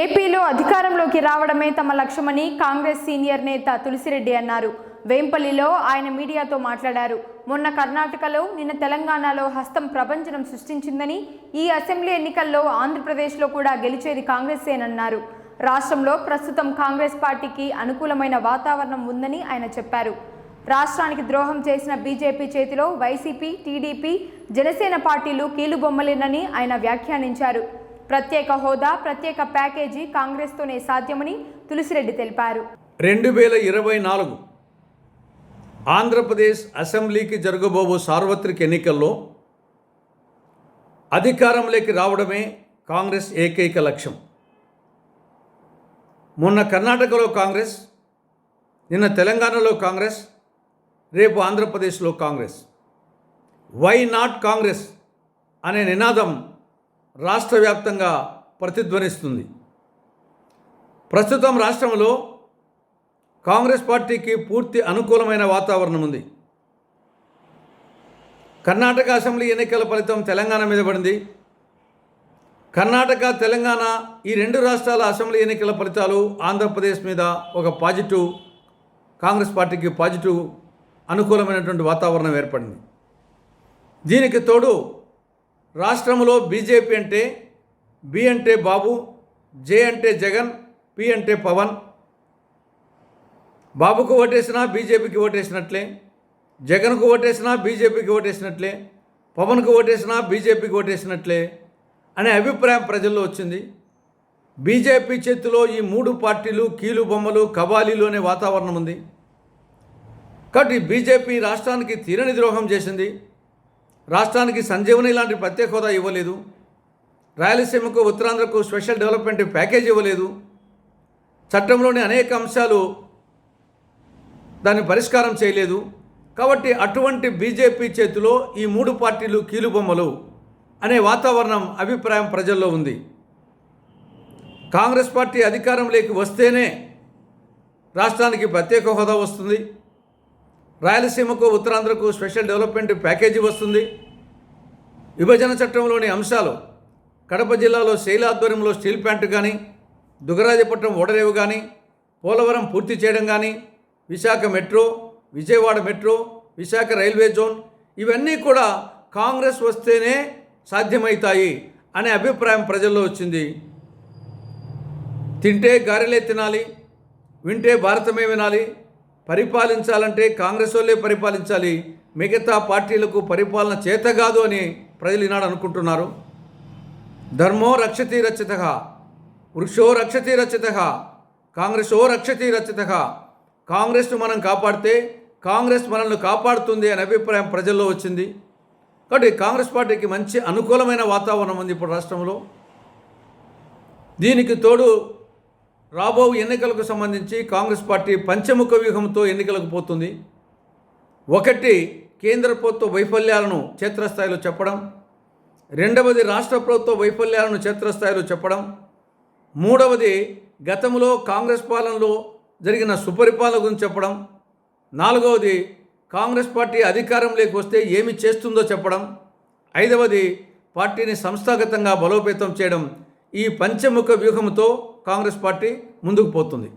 ఏపీలో అధికారంలోకి రావడమే తమ లక్ష్యమని కాంగ్రెస్ సీనియర్ నేత తులసిరెడ్డి అన్నారు. వేంపల్లిలో ఆయన మీడియాతో మాట్లాడారు. మొన్న కర్ణాటకలో నిన్న తెలంగాణలో హస్తం ప్రపంచనం సృష్టించిందని ఈ అసెంబ్లీ ఎన్నికల్లో ఆంధ్రప్రదేశ్లో కూడా గెలిచేది కాంగ్రెసేనన్నారు. రాష్ట్రంలో ప్రస్తుతం కాంగ్రెస్ పార్టీకి అనుకూలమైన వాతావరణం ఉందని ఆయన చెప్పారు. రాష్ట్రానికి ద్రోహం చేసిన బీజేపీ చేతిలో వైసీపీ టీడీపీ జనసేన పార్టీలు కీలుబొమ్మలేనని ఆయన వ్యాఖ్యానించారు. ప్రత్యేక హోదా ప్రత్యేక ప్యాకేజీ కాంగ్రెస్తోనే సాధ్యమని తులసిరెడ్డి తెలిపారు. రెండు వేల ఇరవై నాలుగు ఆంధ్రప్రదేశ్ అసెంబ్లీకి జరగబోవు సార్వత్రిక ఎన్నికల్లో అధికారంలోకి రావడమే కాంగ్రెస్ ఏకైక లక్ష్యం. మొన్న కర్ణాటకలో కాంగ్రెస్ నిన్న తెలంగాణలో కాంగ్రెస్ రేపు ఆంధ్రప్రదేశ్లో కాంగ్రెస్. వై నాట్ కాంగ్రెస్ అనే నినాదం రాష్ట్ర వ్యాప్తంగా ప్రతిధ్వనిస్తుంది. ప్రస్తుతం రాష్ట్రంలో కాంగ్రెస్ పార్టీకి పూర్తి అనుకూలమైన వాతావరణం ఉంది. కర్ణాటక అసెంబ్లీ ఎన్నికల ఫలితం తెలంగాణ మీద పడింది. కర్ణాటక తెలంగాణ ఈ రెండు రాష్ట్రాల అసెంబ్లీ ఎన్నికల ఫలితాలు ఆంధ్రప్రదేశ్ మీద ఒక పాజిటివ్ కాంగ్రెస్ పార్టీకి పాజిటివ్ అనుకూలమైనటువంటి వాతావరణం ఏర్పడింది. దీనికి తోడు రాష్ట్రంలో బీజేపీ అంటే బి అంటే బాబు జే అంటే జగన్ పి అంటే పవన్. బాబుకు ఓటేసినా బీజేపీకి ఓటేసినట్లే జగన్కు ఓటేసినా బీజేపీకి ఓటేసినట్లే పవన్కు ఓటేసినా బీజేపీకి ఓటేసినట్లే అనే అభిప్రాయం ప్రజల్లో వచ్చింది. బీజేపీ చేతిలో ఈ మూడు పార్టీలు కీలు బొమ్మలు కబాలీలు అనే వాతావరణం ఉంది. కాబట్టి బీజేపీ రాష్ట్రానికి తీరని ద్రోహం చేసింది. రాష్ట్రానికి సంజీవని లాంటి ప్రత్యేక హోదా ఇవ్వలేదు. రాయలసీమకు ఉత్తరాంధ్రకు స్పెషల్ డెవలప్మెంట్ ప్యాకేజ్ ఇవ్వలేదు. చట్టంలోని అనేక అంశాలు దాన్ని పరిష్కారం చేయలేదు. కాబట్టి అటువంటి బీజేపీ చేతిలో ఈ మూడు పార్టీలు కీలుబొమ్మలు అనే వాతావరణం అభిప్రాయం ప్రజల్లో ఉంది. కాంగ్రెస్ పార్టీ అధికారంలోకి వస్తేనే రాష్ట్రానికి ప్రత్యేక హోదా వస్తుంది. రాయలసీమకు ఉత్తరాంధ్రకు స్పెషల్ డెవలప్మెంట్ ప్యాకేజీ వస్తుంది. విభజన చట్టంలోని అంశాలు కడప జిల్లాలో శైల ఆధ్వర్యంలో స్టీల్ ప్లాంట్ కానీ దుగరాజపట్నం ఓడరేవు కానీ పోలవరం పూర్తి చేయడం కానీ Visakha metro Vijayawada metro Visakha railway zone ఇవన్నీ కూడా కాంగ్రెస్ వస్తేనే సాధ్యమవుతాయి అనే అభిప్రాయం ప్రజల్లో వచ్చింది. తింటే గారెలే తినాలి వింటే భారతమే వినాలి పరిపాలించాలంటే కాంగ్రెస్ వాళ్ళే పరిపాలించాలి. మిగతా పార్టీలకు పరిపాలన చేత కాదు అని ప్రజలు ఈనాడు అనుకుంటున్నారు. ధర్మో రక్షతి రచిత వృక్షో రక్షతి రచిత కాంగ్రెసో రక్షతి రచిత కాంగ్రెస్ను మనం కాపాడితే కాంగ్రెస్ మనల్ని కాపాడుతుంది అనే అభిప్రాయం ప్రజల్లో వచ్చింది. కాబట్టి కాంగ్రెస్ పార్టీకి మంచి అనుకూలమైన వాతావరణం ఉంది ఇప్పుడు రాష్ట్రంలో. దీనికి తోడు రాబో ఎన్నికలకు సంబంధించి కాంగ్రెస్ పార్టీ పంచముఖ వ్యూహంతో ఎన్నికలకు పోతుంది. ఒకటి కేంద్ర ప్రభుత్వ వైఫల్యాలను క్షేత్రస్థాయిలో చెప్పడం. రెండవది రాష్ట్ర ప్రభుత్వ వైఫల్యాలను క్షేత్రస్థాయిలో చెప్పడం. మూడవది గతంలో కాంగ్రెస్ పాలనలో జరిగిన సుపరిపాలన గురించి చెప్పడం. నాలుగవది కాంగ్రెస్ పార్టీ అధికారంలోకి వస్తే ఏమి చేస్తుందో చెప్పడం. ఐదవది పార్టీని సంస్థాగతంగా బలోపేతం చేయడం. ఈ పంచముఖ వ్యూహంతో కాంగ్రెస్ పార్టీ ముందుకు పోతుంది.